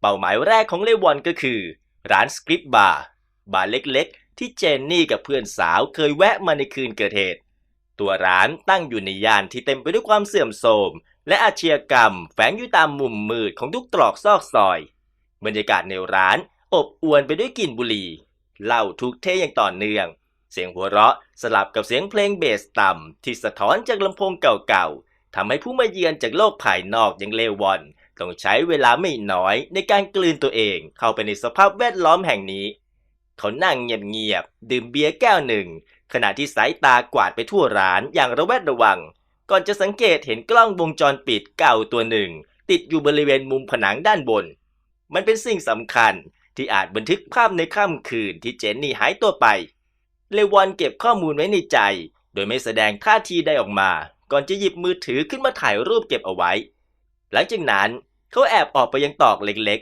เป้าหมายแรกของเลวอนก็คือ ร้านสคริปบาร์บาร์เล็กๆ ที่เจนนี่กับเพื่อนสาวเคยแวะมาในคืนเกิดเหตุ ตัวร้านตั้งอยู่ในย่านที่เต็มไปด้วยความเสื่อมโทรมและอาชญากรรมแฝงอยู่ตามมุมมืดของทุกตรอกซอกซอย บรรยากาศในร้านอบอวลไปด้วยกลิ่นบุหรี่เหล้าถูกเทอย่างต่อเนื่อง เสียงหัวเราะสลับกับเสียงเพลงเบสต่ำที่สะท้อนจากลำโพงเก่าๆทำให้ผู้มาเยือนจากโลกภายนอกอย่างเลวอน ต้องใช้เวลาไม่น้อยในการกลืนตัวเองเข้าไปในสภาพแวดล้อมแห่งนี้ เขานั่งเงียบๆดื่มเบียร์แก้วหนึ่ง ขณะที่สายตากวาดไปทั่วร้านอย่างระแวดระวัง ก่อนจะสังเกตเห็นกล้องวงจรปิดเก่าตัวหนึ่ง ติดอยู่บริเวณมุมผนังด้านบน มันเป็นสิ่งสำคัญที่อาจบันทึกภาพในค่ำคืนที่เจนนี่หายตัวไป เลวอนเก็บข้อมูลไว้ในใจ โดยไม่แสดงท่าทีใดออกมา ก่อนจะหยิบมือถือขึ้นมาถ่ายรูปเก็บเอาไว้ หลังจากนั้น เขาแอบออกไปยังตอกเล็ก